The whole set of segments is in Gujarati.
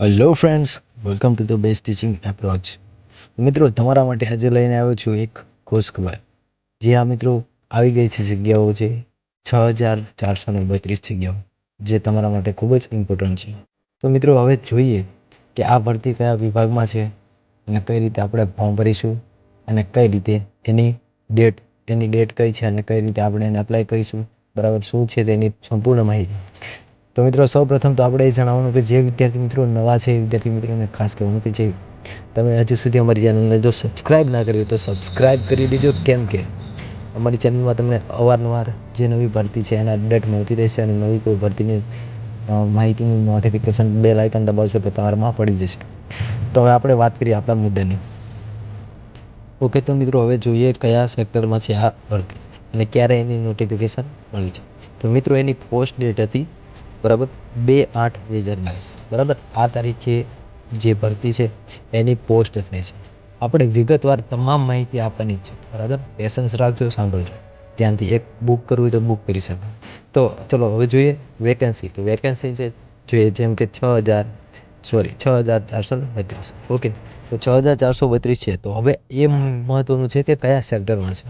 Hello friends welcome to the best teaching approach મિત્રો, તમારા માટે આજે લઈને આવ્યો છું એક ખુશ ખબર. જે આ મિત્રો આવી ગઈ છે જગ્યાઓ છે છ હજાર ચારસો ને બત્રીસ જગ્યાઓ, જે તમારા માટે ખૂબ જ ઇમ્પોર્ટન્ટ છે. તો મિત્રો, હવે જોઈએ કે આ ભરતી કયા વિભાગમાં છે અને કઈ રીતે આપણે ફોર્મ ભરીશું અને કઈ રીતે એની ડેટ એની ડેટ કઈ છે અને કઈ રીતે આપણે એને અપ્લાય કરીશું. બરાબર, શું છે તેની સંપૂર્ણ માહિતી. તો મિત્રો સૌપ્રથમ તો આપણે એ જણાવવાનું કે જે વિદ્યાર્થી મિત્રો નવા છે, એ વિદ્યાર્થી મિત્રોને ખાસ કહેવાનું કે જે તમે હજુ સુધી અમારી ચેનલને જો સબસ્ક્રાઈબ ના કરી તો સબસ્ક્રાઈબ કરી દેજો. કેમ કે અમારી ચેનલમાં તમને અવારનવાર જે નવી ભરતી છે, એના અપડેટ મળતી રહેશે અને નવી કોઈ ભરતીની માહિતીનું નોટિફિકેશન બે લાઇકન દબાવશો તો તમારામાં પડી જશે. તો હવે આપણે વાત કરીએ આપણા મુદ્દાની. ઓકે, તો મિત્રો હવે જોઈએ કયા સેક્ટરમાં છે આ ભરતી અને ક્યારે એની નોટિફિકેશન મળી છે. તો મિત્રો એની પોસ્ટ ડેટ હતી બરાબર? બે આઠ બે હજાર બાવીસ. બરાબર? આ તારીખે જે ભરતી છે, એની પોસ્ટ થઈ છે. આપણે વિગતવાર તમામ માહિતી આપવાની છે. બરાબર? પેશન્સ રાખજો, સાંભળજો. ત્યાંથી એક બુક કરવું તો બુક કરી શકો. તો ચલો, હવે જોઈએ વેકેન્સી તો વેકેન્સી છે જોઈએ જેમ કે છ હજાર સોરી છ હજાર ચારસો બત્રીસ. ઓકે તો છ હજાર ચારસો બત્રીસ છે. તો હવે એ મહત્ત્વનું છે કે કયા સેક્ટરમાં છે?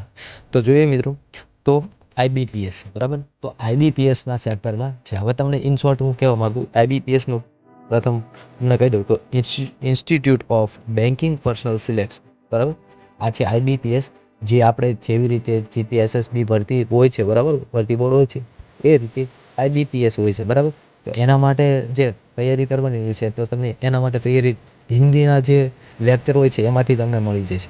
તો જોઈએ મિત્રો, તો આઈબીપીએસ બરાબર? તો આઈબીપીએસના સેક્ટરમાં છે. હવે તમને ઇન શોર્ટ હું કહેવા માગું આઈબીપીએસનું પ્રથમ તમને કહી દઉં તો institute of banking personnel select બરાબર? આ છે આઈબીપીએસ જે આપણે જેવી રીતે જીપીએસએસબી ભરતી હોય છે, બરાબર? ભરતી બોર્ડ હોય છે, એ રીતે આઈબીપીએસ હોય છે, બરાબર? તો એના માટે જે તૈયારી કરવાની છે, તો તમને એના માટે તૈયારી હિન્દીના જે લેક્ચર હોય છે, એમાંથી તમને મળી જશે.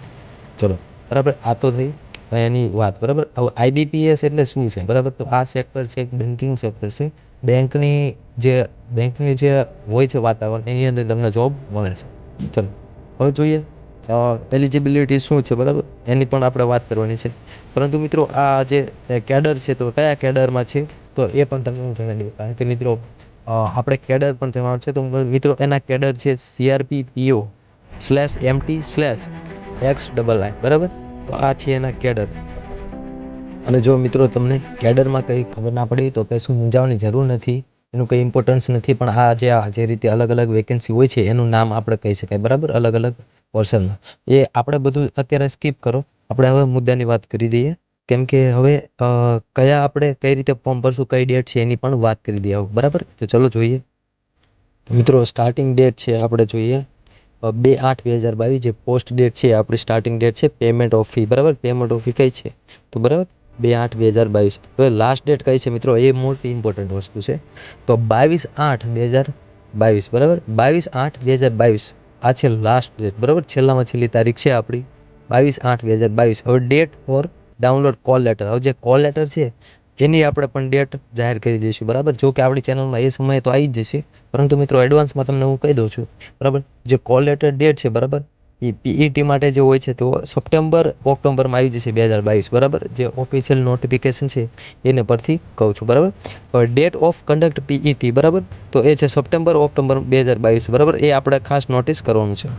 ચલો, બરાબર? આ તો થઈ. એની વાત, બરાબર? હવે આઈબીપીએસ એટલે શું છે? બરાબર? તો આ સેક્ટર છે બેન્કિંગ સેક્ટર છે. બેંકની જે બેંકની જે હોય છે વાતાવરણ, એની અંદર તમને જોબ મળે છે. ચલો, હવે જોઈએ એલિજિબિલિટી શું છે, બરાબર? એની પણ આપણે વાત કરવાની છે. પરંતુ મિત્રો, આ જે કેડર છે, તો કયા કેડરમાં છે? તો એ પણ તમને હું જણાવી દઉં. કારણ કે મિત્રો આપણે કેડર પણ જણાવ છે. તો મિત્રો, એના કેડર છે CRP PO slash MT slash X double I બરાબર? તો આ છે એના કેડર. અને જો મિત્રો તમને કેડરમાં કંઈ ખબર ના પડી તો કંઈ શું મૂંઝાવવાની જરૂર નથી, એનું કંઈ ઇમ્પોર્ટન્સ નથી, પણ આ જે જે રીતે અલગ અલગ વેકેન્સી હોય છે એનું નામ આપણે કહી શકાય, બરાબર? અલગ અલગ પોર્શનમાં એ આપણે બધું અત્યારે સ્કીપ કરો. આપણે હવે મુદ્દાની વાત કરી દઈએ. કેમ કે હવે કયા આપણે કઈ રીતે ફોર્મ ભરશું, કઈ ડેટ છે એની પણ વાત કરી દઈએ. બરાબર? તો ચલો જોઈએ. મિત્રો સ્ટાર્ટિંગ ડેટ છે આપણે જોઈએ. બે આઠ બે હજાર બાવીસ જે પોસ્ટ ડેટ છે, આપણી સ્ટાર્ટિંગ ડેટ છે પેમેન્ટ ઓફ ફી બરાબર? પેમેન્ટ ઓફ ફી કઈ છે? તો બરાબર? બે આઠ બે હજાર બાવીસ. હવે લાસ્ટ ડેટ કઈ છે મિત્રો? એ મોટી ઇમ્પોર્ટન્ટ વસ્તુ છે. તો બાવીસ આઠ બે હજાર બાવીસ, બરાબર? બાવીસ આઠ બે હજાર બાવીસ. આ છે લાસ્ટ ડેટ બરાબર? છેલ્લામાં છેલ્લી તારીખ છે આપણી. બાવીસ આઠ બે હજાર બાવીસ. હવે date for download call letter હવે જે કોલ લેટર છે એની આપણે પણ ડેટ જાહેર કરી દઈશું, બરાબર? જો કે આપણી ચેનલમાં એ સમયે તો આવી જ જશે. પરંતુ મિત્રો એડવાન્સમાં તમને હું કહી દઉં છું, બરાબર? જે કોલ લેટર ડેટ છે, બરાબર? એ પીઈટી માટે જે હોય છે, તો સપ્ટેમ્બર ઓક્ટોબરમાં આવી જશે બે હજાર બાવીસ, બરાબર? જે ઓફિશિયલ નોટિફિકેશન છે, એને પરથી કહું છું, બરાબર? ડેટ ઓફ કન્ડક્ટ પીઈટી બરાબર? તો એ છે સપ્ટેમ્બર ઓક્ટોબર બે હજાર બાવીસ, બરાબર? એ આપણે ખાસ નોટિસ કરવાનું છે.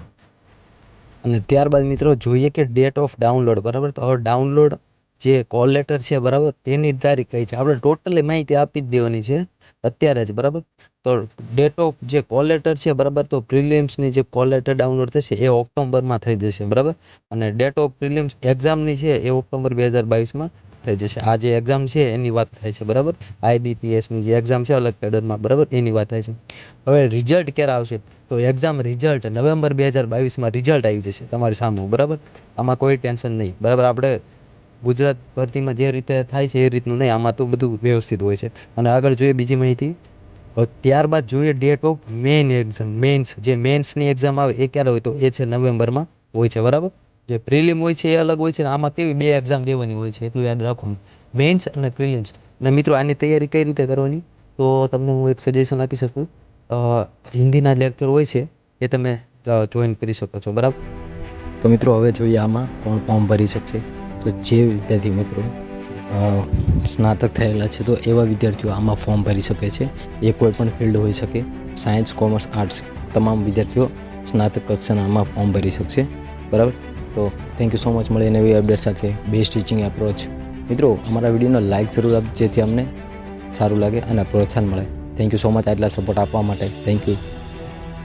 અને ત્યારબાદ મિત્રો, જોઈએ કે ડેટ ઓફ ડાઉનલોડ બરાબર? તો હવે ડાઉનલોડ જે કોલ લેટર છે, બરાબર? તેની તારીખ કઈ છે? આપણે ટોટલી માહિતી આપી જ દેવાની છે અત્યારે જ, બરાબર? તો ડેટ ઓફ જે કોલ લેટર છે, બરાબર? તો પ્રિલિમ્સની જે કોલ લેટર ડાઉનલોડ થશે, એ ઓક્ટોબરમાં થઈ જશે, બરાબર? અને ડેટ ઓફ પ્રિલિમ્સ એક્ઝામની છે, એ ઓક્ટોબર બે હજાર બાવીસમાં થઈ જશે. આ જે એક્ઝામ છે, એની વાત થાય છે, બરાબર? આઈબીપીએસની જે એક્ઝામ છે, અલગ કેડરમાં બરાબર? એની વાત થાય છે. હવે રિઝલ્ટ ક્યારે આવશે? તો એક્ઝામ રિઝલ્ટ નવેમ્બર બે હજાર બાવીસમાં રિઝલ્ટ આવી જશે તમારી સામે, બરાબર? આમાં કોઈ ટેન્શન નહીં, બરાબર? આપણે ગુજરાત ભરતીમાં જે રીતે થાય છે એ રીતનું નહીં. આમાં તો બધું વ્યવસ્થિત હોય છે. અને આગળ જોઈએ બીજી માહિતી. ત્યારબાદ જોઈએ date of main exam mains જે મેન્સની એક્ઝામ આવે એ ક્યારે હોય તો એ છે નવેમ્બરમાં હોય છે, બરાબર? જે પ્રિલિમ હોય છે એ અલગ હોય છે અને આમાં કેવી બે એક્ઝામ દેવાની હોય છે એટલું યાદ રાખો. મેન્સ અને પ્રિલિમ્સ અને મિત્રો, આની તૈયારી કઈ રીતે કરવાની? તો તમને હું એક સજેશન આપી શકું. હિન્દીના લેક્ચર હોય છે એ તમે જોઈન કરી શકો છો, બરાબર? તો મિત્રો, હવે જોઈએ આમાં કોણ ફોર્મ ભરી શકશે. તો જે વિદ્યાર્થી મિત્રો સ્નાતક થયેલા છે, તો એવા વિદ્યાર્થીઓ આમાં ફોર્મ ભરી શકે છે. એ કોઈ પણ ફિલ્ડ હોઈ શકે. સાયન્સ કોમર્સ આર્ટ્સ તમામ વિદ્યાર્થીઓ સ્નાતક કક્ષાના આમાં ફોર્મ ભરી શકશે. બરાબર? તો થેન્ક યુ સો મચ મળે નવી અપડેટ સાથે. બેસ્ટ ટીચિંગ એપ્રોચ મિત્રો, અમારા વિડીયોનો લાઇક જરૂર આપ જેથી અમને સારું લાગે અને પ્રોત્સાહન મળે. થેન્ક યુ સો મચ આટલા સપોર્ટ આપવા માટે. Thank you